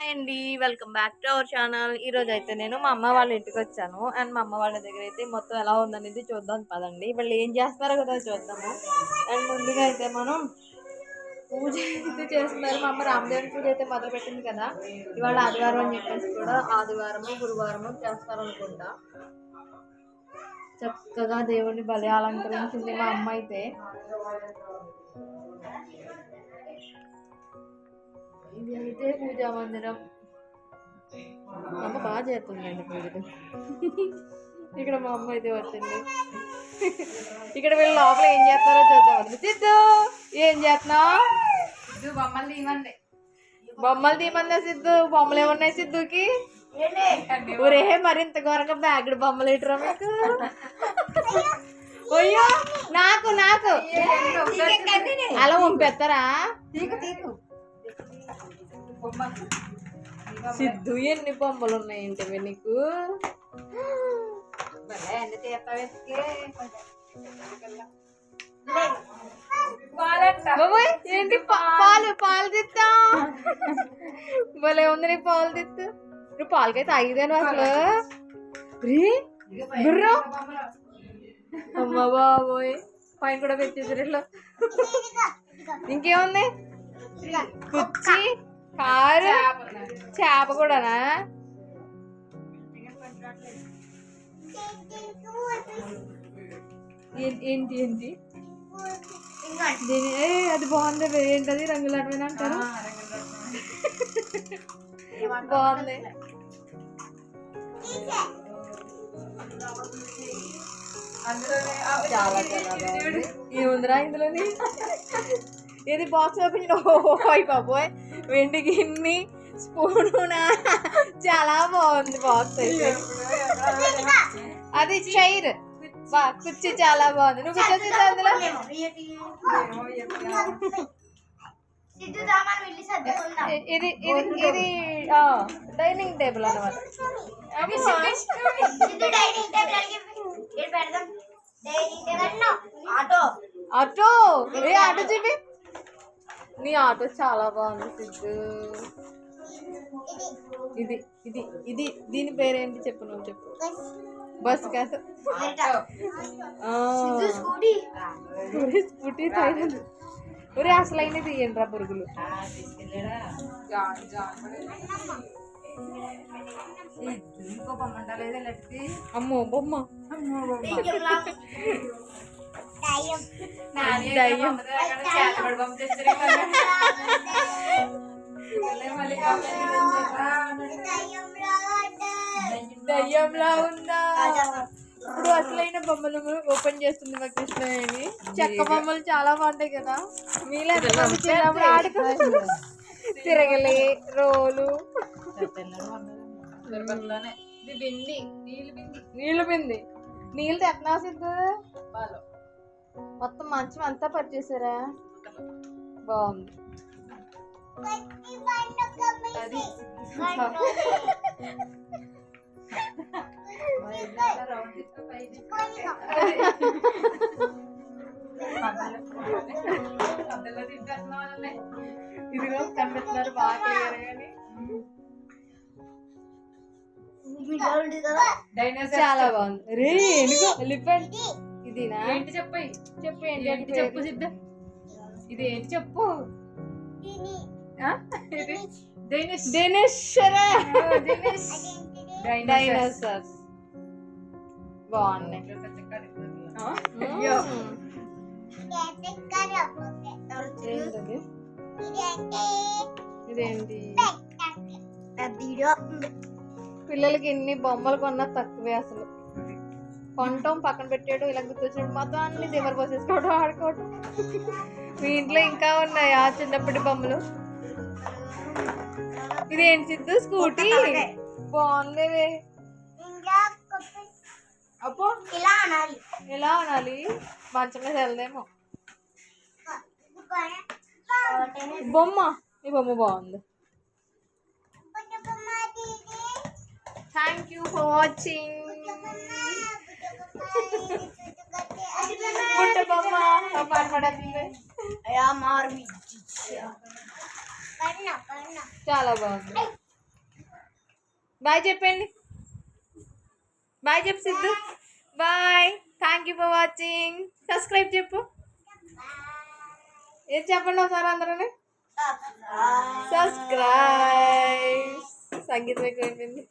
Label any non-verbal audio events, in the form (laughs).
అండి welcome back to our channel. ఈ రోజు అయితే నేను మా అమ్మ వాళ్ళ ఇంటికి వచ్చాను. అండ్ మా అమ్మ వాళ్ళ దగ్గర అయితే మొత్తం ఎలా ఉందనేది చూద్దాం పదండి. వాళ్ళు ఏం చేస్తున్నారో కదా చూద్దాము. అండ్ ముందుగా అయితే మనం పూజ అయితే చేస్తున్నారు. మా అమ్మ రామదేవుని పూజ అయితే మొదలుపెట్టింది కదా. ఇవాళ ఆదివారం అని చెప్పేసి కూడా ఆదివారము గురువారము చేస్తారు అనుకుంటా చక్కగా దేవుడిని బలి అలంకరించింది మా అమ్మ అయితే. ఇది అయితే పూజా మందిరం అమ్మ బాగా చేస్తుందండి పూజలు ఇక్కడ మా అమ్మ అయితే వచ్చింది ఇక్కడ వీళ్ళు లోపల ఏం చేస్తారో చూద్దాం సిద్ధు ఏం చేస్తున్నావు బొమ్మలు తీయమండి బొమ్మలు తీయమందా సిద్ధు బొమ్మలు ఏమున్నాయి సిద్ధుకి ఒరే మరింత ఘోరంగా బ్యాగుడు బొమ్మలు ఇటురా మీకు అయ్యో నాకు నాకు అలా పంపిస్తారా తీకు తీకు సిద్ధు ఎన్ని బొమ్మలు ఉన్నాయంటే నీకు? ఏంటి పాలు పాలు తిత్తా? భలే ఉంది నీ పాలు తిత్తు. నువ్వు పాలకైతే తాగిదేను అసలు. రీ గుర్రం అమ్మ బాబోయ్ పైన కూడా పెట్టేసారు ఇట్లా ఇంకేముంది? కుర్చీ. కారు చేప కూడానా ఏంటి ఏంటి దీని ఏ అది బాగుంది ఏంటది రంగులు అడవిన అంటారు బాగుంది ఏముందిరా ఇందులోని ఇది బాక్స్ ఓపెన్ ఓయ్ బాబోయ్ వెండి గిన్నె స్పూనునా చాలా బాగుంది బాక్స్ అయితే. అది చైర్. బా కుర్చీ చాలా బాగుంది. నువ్వు కూర్చొచ్చింది అందులో. ఇది ఇది ఇది డైనింగ్ టేబుల్ అన్నమాట. ఆటో. ఆటో. ఏ ఆటో చూపి నీ ఆటో చాలా బాగుంది సిద్ధు. ఇది ఇది ఇది దీని పేరేంటి చెప్పు నువ్వు చెప్పు. బస్. కాదు. ఆ, స్కూటీ. ఒరే స్కూటీ థైలాండ్ ఒరే అసలు అయినది తీయండి రా పురుగులు అమ్మో బొమ్మ. దయ్యం. బొమ్మ. (laughs) దయ్యంలా ఇప్పుడు అసలైన బొమ్మలు ఓపెన్ చేస్తుంది మా కృష్ణవేణి చెక్క బొమ్మలు చాలా బాగుంటాయి కదా మీలో చిన్నప్పుడు తిరగలి రోలు నీళ్ళు బింది నీళ్ళు బింది నీళ్ళు మొత్తం మంచం అంతా పరిచేసారా బాగుంది. ఇదిగో కనిపిస్తున్నారు బాగా క్లియర్ గాని డైనోసార్ చాలా బాగుంది. రే ఎలిఫెంట్ ఇదినా ఏంటి చెప్పు చెప్పు ఏంటి ఏంటి చెప్పు సిద్ధ. ఇది ఏంటి చెప్పు? డైనోస్ డైనోసార్స్ బాగున్నాయి. ఇదేంటి? పిల్లలకి ఎన్ని బొమ్మలు కొన్నా తక్కువే అసలు. కొనటం పక్కన పెట్టాడు ఇలా గుర్తొచ్చినప్పుడు మొత్తం అన్ని దివర్ పోసేసుకోవడం ఆడుకోవడం మీ ఇంట్లో ఇంకా ఉన్నాయి ఆ చిన్నప్పటి బొమ్మలు? ఇదేంటి సిద్ధు స్కూటీ? బాగుంది అప్పో ఇలా అనాలి. ఎలా అనాలి? మంచం మీద వెళ్దేమో బొమ్మ ఈ బొమ్మ బాగుంది. థ్యాంక్ యూ ఫర్ వాచింగ్ బొమ్మ పాట చాలా బాగుంది. బాయ్ చెప్పండి. బాయ్ చెప్పు Siddhu. Bye. Thank you for watching subscribe చెప్పు. ఏది చెప్పండి ఒకసారి అందరూ సబ్స్క్రైబ్ సంగీతం ఎక్కువైపోయింది